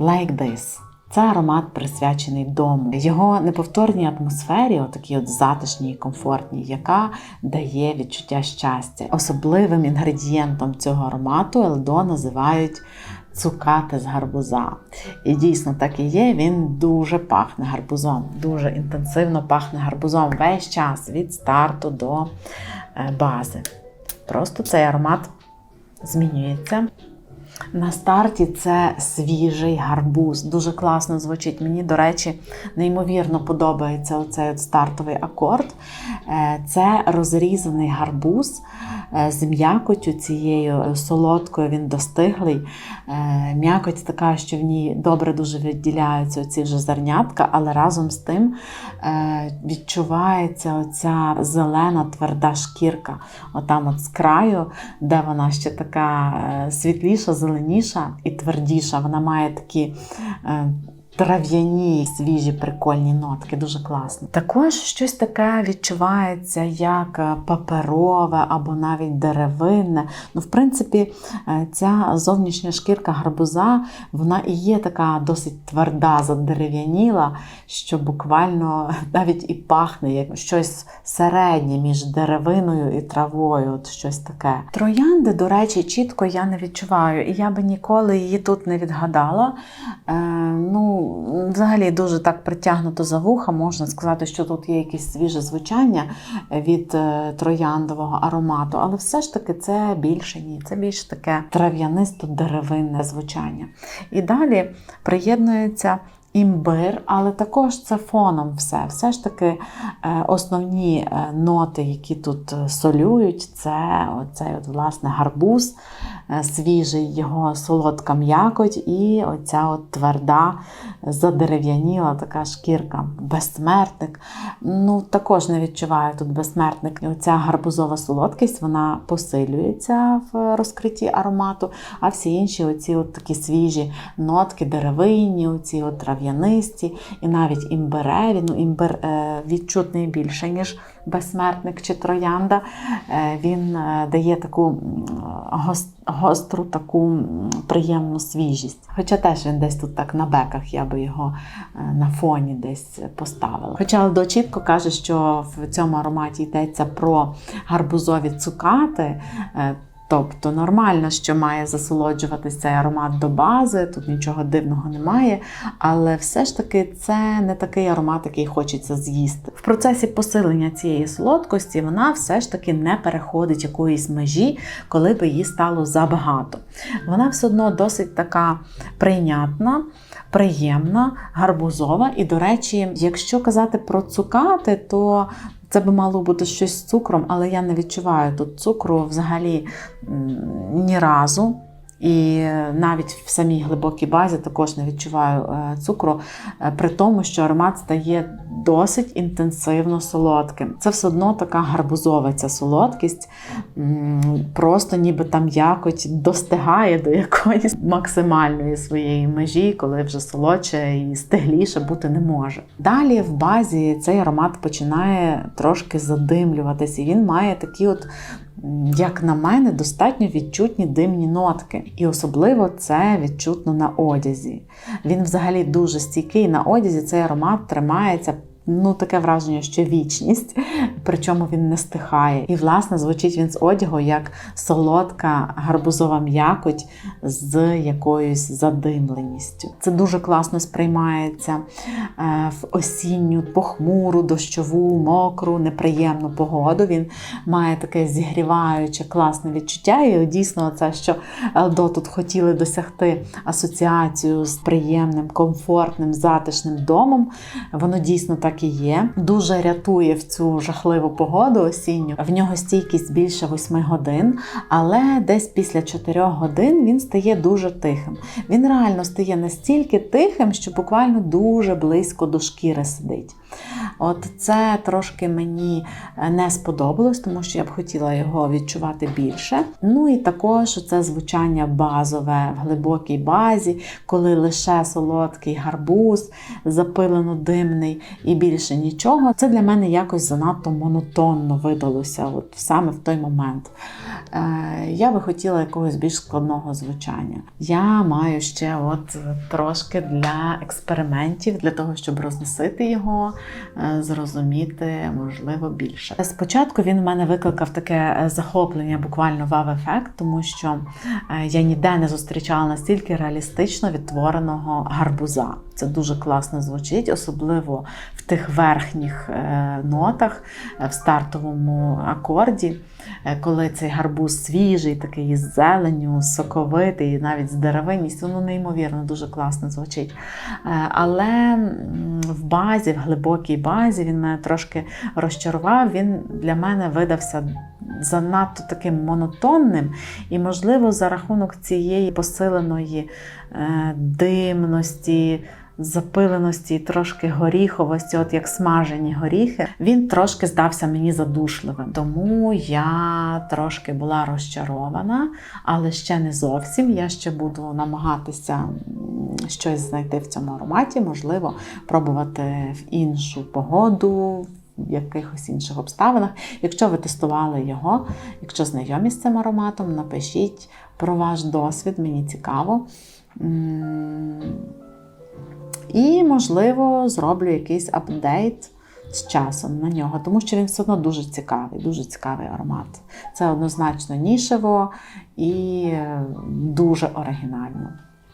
Like This. Це аромат присвячений дому, його неповторній атмосфері, отакій от затишній і комфортній, яка дає відчуття щастя. Особливим інгредієнтом цього аромату Елдо називають цукати з гарбуза. І дійсно так і є. Він дуже пахне гарбузом, дуже інтенсивно пахне гарбузом весь час від старту до е, бази. Просто цей аромат змінюється. На старті це свіжий гарбуз. Дуже класно звучить. Мені, до речі, неймовірно подобається оцей от стартовий акорд. Е, Це розрізаний гарбуз е, з м'якотю цією солодкою, він достиглий. Е, М'якоть така, що в ній добре дуже відділяються оці вже зернятка, але разом з тим е, відчувається оця зелена тверда шкірка. Отам от з краю, де вона ще така е, світліша, зеленіша і твердіша. Вона має такі. Трав'яні, свіжі, прикольні нотки, дуже класно. Також щось таке відчувається, як е, паперове або навіть деревинне. Ну, в принципі, е, ця зовнішня шкірка гарбуза, вона і є така досить тверда, задерев'яніла, що буквально навіть і пахне як щось середнє між деревиною і травою. От щось таке. Троянди, до речі, чітко я не відчуваю, і я би ніколи її тут не відгадала. Е, ну, взагалі дуже так притягнуто за вуха, можна сказати, що тут є якесь свіже звучання від е, трояндового аромату, але все ж таки це більше ні, це більш таке трав'янисто-деревинне звучання. І далі приєднується. Імбир, але також це фоном все. Все ж таки е, основні е, ноти, які тут е, солюють, це оцей от, власне гарбуз, свіжий, його солодка м'якоть і оця от тверда, задерев'яніла така шкірка. Безсмертник. Ну, також не відчуваю тут безсмертник. Оця гарбузова солодкість вона посилюється в розкритті аромату, а всі інші оці от такі свіжі нотки, деревинні, оці от трав'янисті, і навіть імбиреві. Ну, імбир е, відчутний більше, ніж безсмертник чи троянда. Е, він е, дає таку гостру, таку приємну свіжість. Хоча теж він десь тут так на беках, я би його на фоні десь поставила. Хоча Алдо чітко каже, що в цьому ароматі йдеться про гарбузові цукати. Тобто нормально, що має засолоджуватися цей аромат до бази, тут нічого дивного немає, але все ж таки це не такий аромат, який хочеться з'їсти. В процесі посилення цієї солодкості вона все ж таки не переходить якоїсь межі, коли би її стало забагато. Вона все одно досить така прийнятна, приємна, гарбузова. І, до речі, якщо казати про цукати, то це би мало бути щось з цукром, але я не відчуваю тут цукру взагалі ні разу. І навіть в самій глибокій базі також не відчуваю е, цукру, е, при тому, що аромат стає досить інтенсивно солодким. Це все одно така гарбузова ця солодкість, просто ніби там якось достигає до якоїсь максимальної своєї межі, коли вже солодше і стигліше бути не може. Далі в базі цей аромат починає трошки задимлюватись, і він має такі от як на мене, достатньо відчутні димні нотки. І особливо це відчутно на одязі. Він взагалі дуже стійкий. На одязі цей аромат тримається. Ну, таке враження, що вічність, причому він не стихає. І, власне, звучить він з одягу як солодка гарбузова м'якоть з якоюсь задимленістю. Це дуже класно сприймається е, в осінню, похмуру, дощову, мокру, неприємну погоду. Він має таке зігріваюче, класне відчуття. І дійсно, це, що Елдо тут хотіли досягти асоціацію з приємним, комфортним, затишним домом. Воно дійсно так і є. Дуже рятує в цю жахливу погоду осінню. В нього стійкість більше 8 годин, але десь після 4 годин він стає дуже тихим. Він реально стає настільки тихим, що буквально дуже близько до шкіри сидить. От це трошки мені е, не сподобалось, тому що я б хотіла його відчувати більше. Ну і також це звучання базове в глибокій базі, коли лише солодкий гарбуз, запилено димний і більше нічого. Це для мене якось занадто монотонно видалося от саме в той момент. Е, Я би хотіла якогось більш складного звучання. Я маю ще от трошки для експериментів, для того, щоб розносити його, е, зрозуміти, можливо, більше. Спочатку він в мене викликав таке е, захоплення, буквально вав-ефект, тому що е, я ніде не зустрічала настільки реалістично відтвореного гарбуза. Це дуже класно звучить, особливо в тих верхніх е, нотах, в стартовому акорді, коли цей гарбуз свіжий, такий з зеленю, соковитий, навіть з деревинністю, воно неймовірно дуже класно звучить. Але в базі, в глибокій базі, він мене трошки розчарував. Він для мене видався занадто таким монотонним, і, можливо, за рахунок цієї посиленої е, димності. Запиленості трошки горіховості, от як смажені горіхи, він трошки здався мені задушливим. Тому я трошки була розчарована, але ще не зовсім. Я ще буду намагатися щось знайти в цьому ароматі, можливо, пробувати в іншу погоду. В якихось інших обставинах. Якщо ви тестували його, якщо знайомі з цим ароматом, напишіть про ваш досвід, мені цікаво. І, можливо, зроблю якийсь апдейт з часом на нього, тому що він все одно дуже цікавий, дуже цікавий аромат. Це однозначно нішево і е, дуже оригінально.